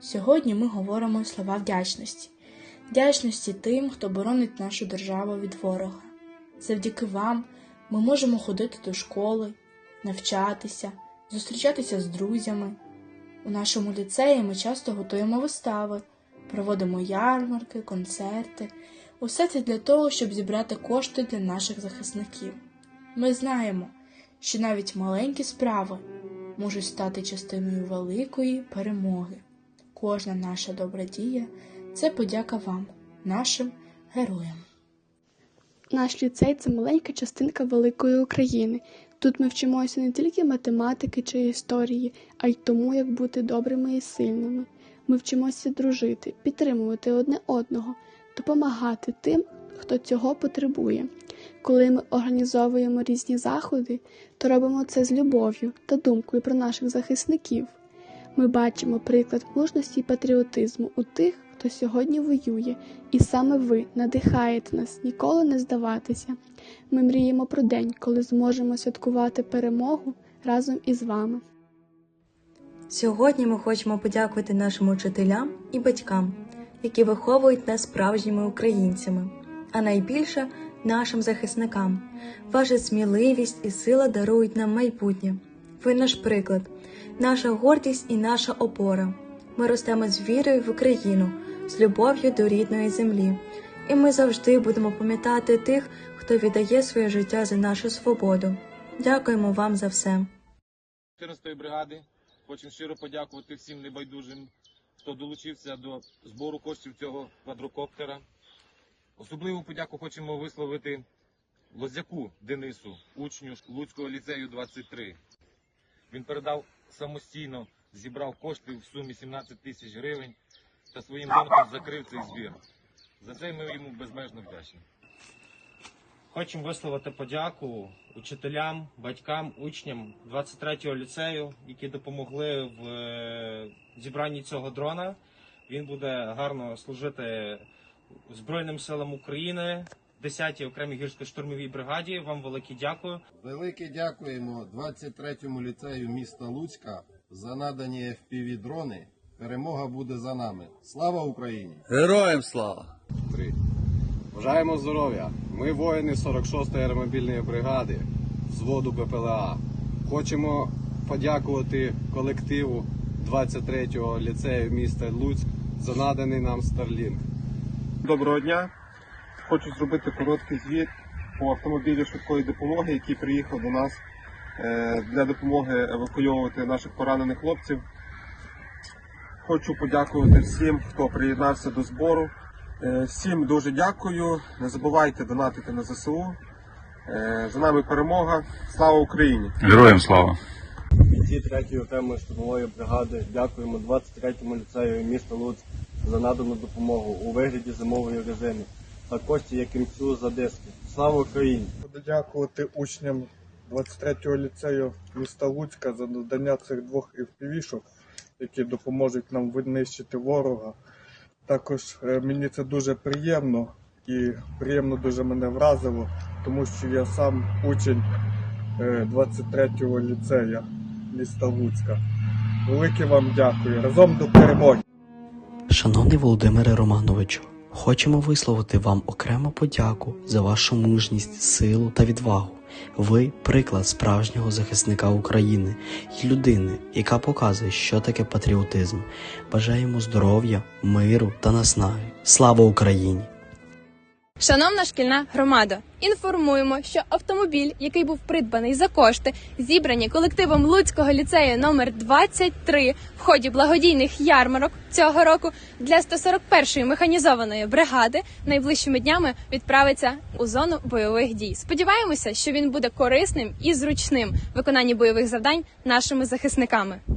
Сьогодні ми говоримо слова вдячності, вдячності тим, хто боронить нашу державу від ворога. Завдяки вам ми можемо ходити до школи, навчатися, зустрічатися з друзями. У нашому ліцеї ми часто готуємо вистави, проводимо ярмарки, концерти. Усе це для того, щоб зібрати кошти для наших захисників. Ми знаємо, що навіть маленькі справи можуть стати частиною великої перемоги. Кожна наша добра дія це подяка вам, нашим героям. Наш ліцей це маленька частинка великої України. Тут ми вчимося не тільки математики чи історії, а й тому, як бути добрими і сильними. Ми вчимося дружити, підтримувати одне одного, допомагати тим, хто цього потребує. Коли ми організовуємо різні заходи, то робимо це з любов'ю та думкою про наших захисників. Ми бачимо приклад мужності і патріотизму у тих, хто сьогодні воює, і саме ви надихаєте нас ніколи не здаватися. Ми мріємо про день, коли зможемо святкувати перемогу разом із вами. Сьогодні ми хочемо подякувати нашим учителям і батькам, які виховують нас справжніми українцями, а найбільше нашим захисникам. Ваша сміливість і сила дарують нам майбутнє. Ви наш приклад, наша гордість і наша опора. Ми ростемо з вірою в Україну, з любов'ю до рідної землі. І ми завжди будемо пам'ятати тих, хто віддає своє життя за нашу свободу. Дякуємо вам за все. 14-ї бригади. Хочемо щиро подякувати всім небайдужим, хто долучився до збору коштів цього квадрокоптера. Особливу подяку хочемо висловити Лозяку Денису, учню Луцького ліцею 23. Він передав самостійно, зібрав кошти в сумі 17 тисяч гривень та своїм донком закрив цей збір. За це ми йому безмежно вдячні. Хочемо висловити подяку учителям, батькам, учням 23-го ліцею, які допомогли в е, зібранні цього дрона. Він буде гарно служити Збройним силам України, 10-й окремій гірсько-штурмовій бригаді. Вам велике дякую. Велике дякуємо 23-му ліцею міста Луцька за надані fpv дрони. Перемога буде за нами. Слава Україні! Героям слава! Три. Бажаємо здоров'я. Ми воїни 46-ї аеромобільної бригади взводу БПЛА. Хочемо подякувати колективу 23-го ліцею міста Луцьк за наданий нам Starlink. Доброго дня. Хочу зробити короткий звіт по автомобілю швидкої допомоги, який приїхав до нас е, для допомоги евакуйовувати наших поранених хлопців. Хочу подякувати всім, хто приєднався до збору. Е, Всім дуже дякую. Не забувайте донатити на ЗСУ. Е, За нами перемога. Слава Україні! Героям слава! бійці 3-ї окремої штурмової бригади дякуємо 23-му ліцею міста Луцьк за надану допомогу у вигляді зимової резини та Кості Якимцю за диски. Слава Україні! Буду дякувати учням 23-го ліцею міста Луцька за надання цих двох FPV-шок, які допоможуть нам винищити ворога. Також е, мені це дуже приємно і приємно дуже мене вразило, тому що я сам учень е, 23-го ліцею міста Луцька. Велике вам дякую. Разом до перемоги! Шановний Володимире Романовичу, хочемо висловити вам окрему подяку за вашу мужність, силу та відвагу. Ви приклад справжнього захисника України і людини, яка показує, що таке патріотизм. Бажаємо здоров'я, миру та наснаги. Слава Україні! Шановна шкільна громада, інформуємо, що автомобіль, який був придбаний за кошти, зібрані колективом Луцького ліцею номер 23 в ході благодійних ярмарок цього року для 141-ї механізованої бригади, найближчими днями відправиться у зону бойових дій. Сподіваємося, що він буде корисним і зручним в виконанні бойових завдань нашими захисниками.